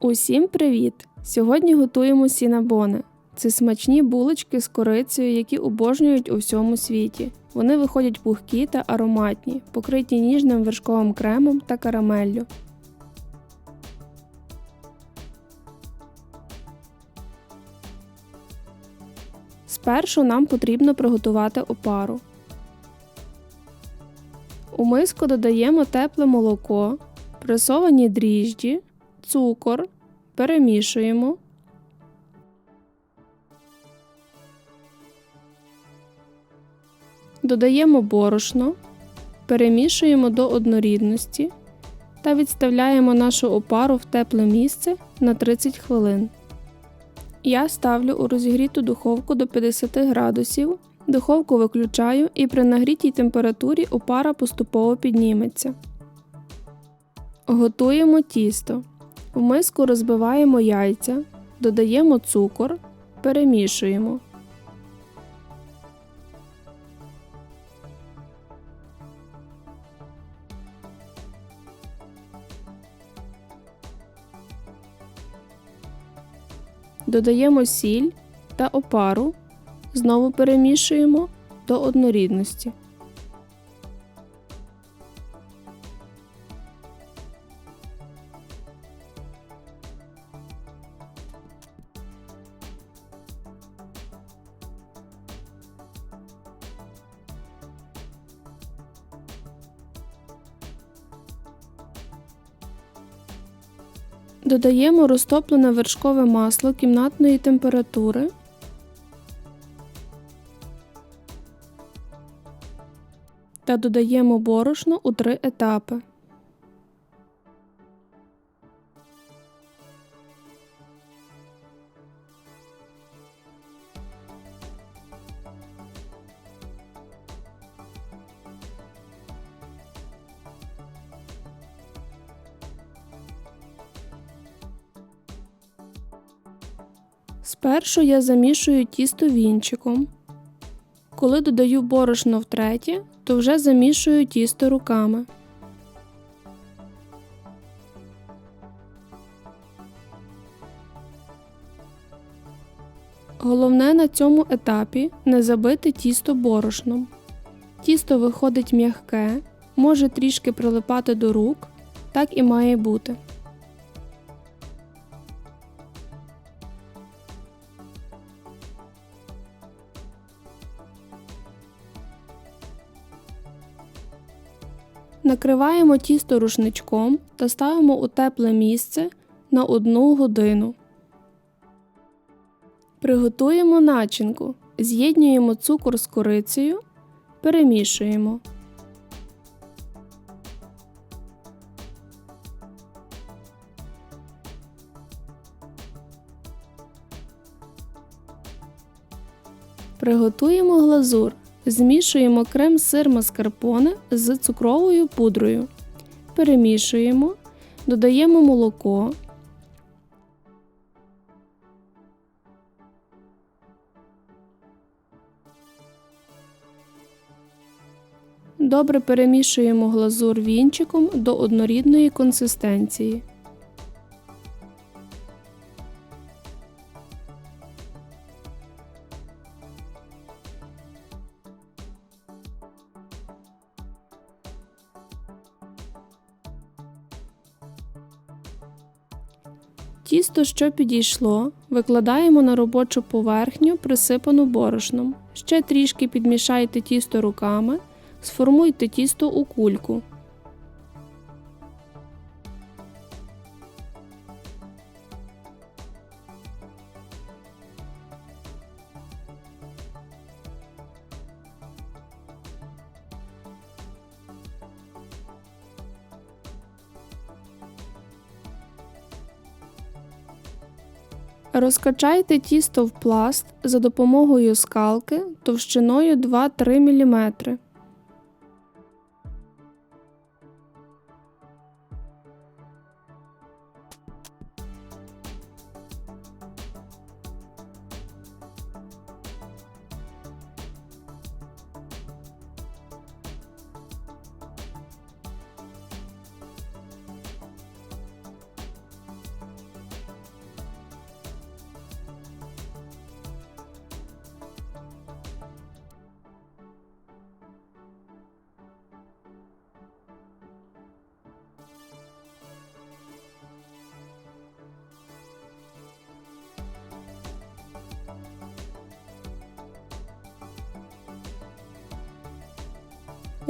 Усім привіт! Сьогодні готуємо сінабони. Це смачні булочки з корицею, які обожнюють у всьому світі. Вони виходять пухкі та ароматні, покриті ніжним вершковим кремом та карамеллю. Спершу нам потрібно приготувати опару. У миску додаємо тепле молоко, пресовані дріжджі, цукор, перемішуємо. Додаємо борошно, перемішуємо до однорідності та відставляємо нашу опару в тепле місце на 30 хвилин. Я ставлю у розігріту духовку до 50 градусів, духовку виключаю і при нагрітій температурі опара поступово підніметься. Готуємо тісто. В миску розбиваємо яйця, додаємо цукор, перемішуємо. Додаємо сіль та опару, знову перемішуємо до однорідності. Додаємо розтоплене вершкове масло кімнатної температури. Та додаємо борошно у три етапи. Спершу я замішую тісто вінчиком. Коли додаю борошно втретє, то вже замішую тісто руками. Головне на цьому етапі не забити тісто борошном. Тісто виходить м'ягке, може трішки прилипати до рук, так і має бути. Накриваємо тісто рушничком та ставимо у тепле місце на 1 годину. Приготуємо начинку. З'єднуємо цукор з корицею, перемішуємо. Приготуємо глазур. Змішуємо крем-сир маскарпоне з цукровою пудрою. Перемішуємо, додаємо молоко. Добре перемішуємо глазур вінчиком до однорідної консистенції. Тісто, що підійшло, викладаємо на робочу поверхню, присипану борошном. Ще трішки підмішайте тісто руками, сформуйте тісто у кульку. Розкачайте тісто в пласт за допомогою скалки товщиною 2-3 мм.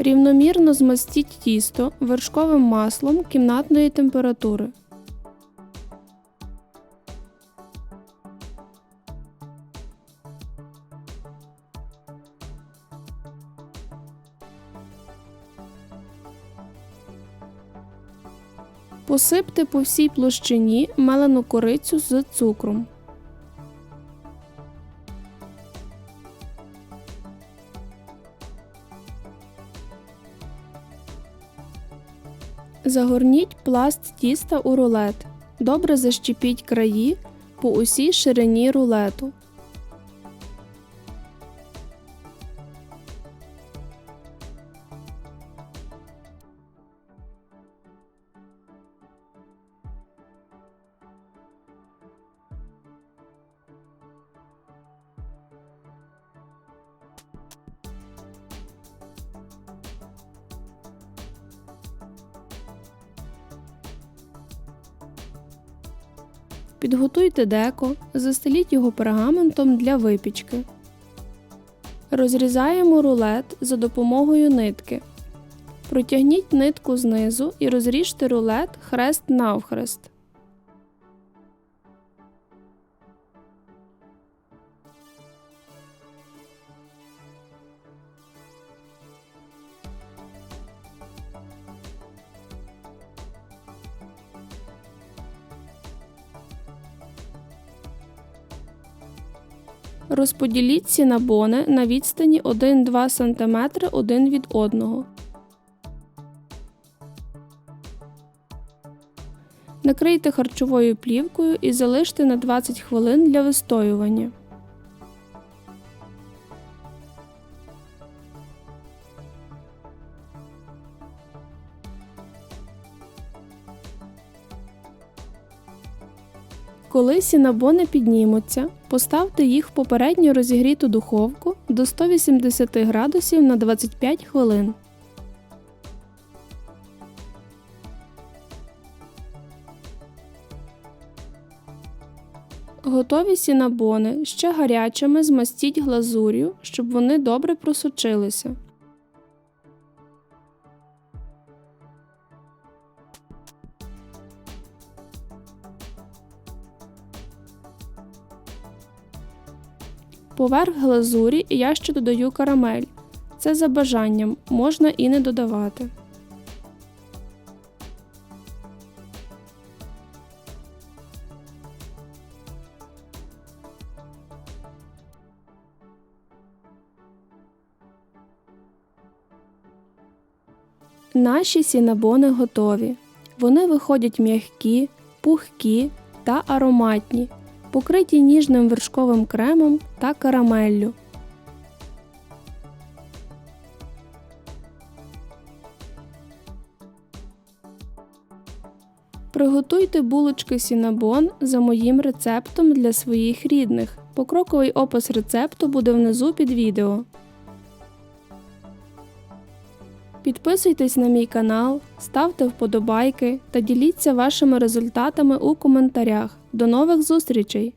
Рівномірно змастіть тісто вершковим маслом кімнатної температури. Посипте по всій площині мелену корицю з цукром. Загорніть пласт тіста у рулет. Добре защепіть краї по усій ширині рулету. Підготуйте деко, застеліть його пергаментом для випічки. Розрізаємо рулет за допомогою нитки. Протягніть нитку знизу і розріжте рулет хрест навхрест. Розподіліть ці набони на відстані 1-2 см один від одного. Накрийте харчовою плівкою і залиште на 20 хвилин для вистоювання. Коли сінабони піднімуться, поставте їх в попередньо розігріту духовку до 180 градусів на 25 хвилин. Готові сінабони ще гарячими змастіть глазур'ю, щоб вони добре просочилися. Поверх глазурі я ще додаю карамель. Це за бажанням, можна і не додавати. Наші сінабони готові. Вони виходять м'які, пухкі та ароматні, покриті ніжним вершковим кремом та карамеллю. Приготуйте булочки сінабон за моїм рецептом для своїх рідних. Покроковий опис рецепту буде внизу під відео. Підписуйтесь на мій канал, ставте вподобайки та діліться вашими результатами у коментарях. До нових зустрічей!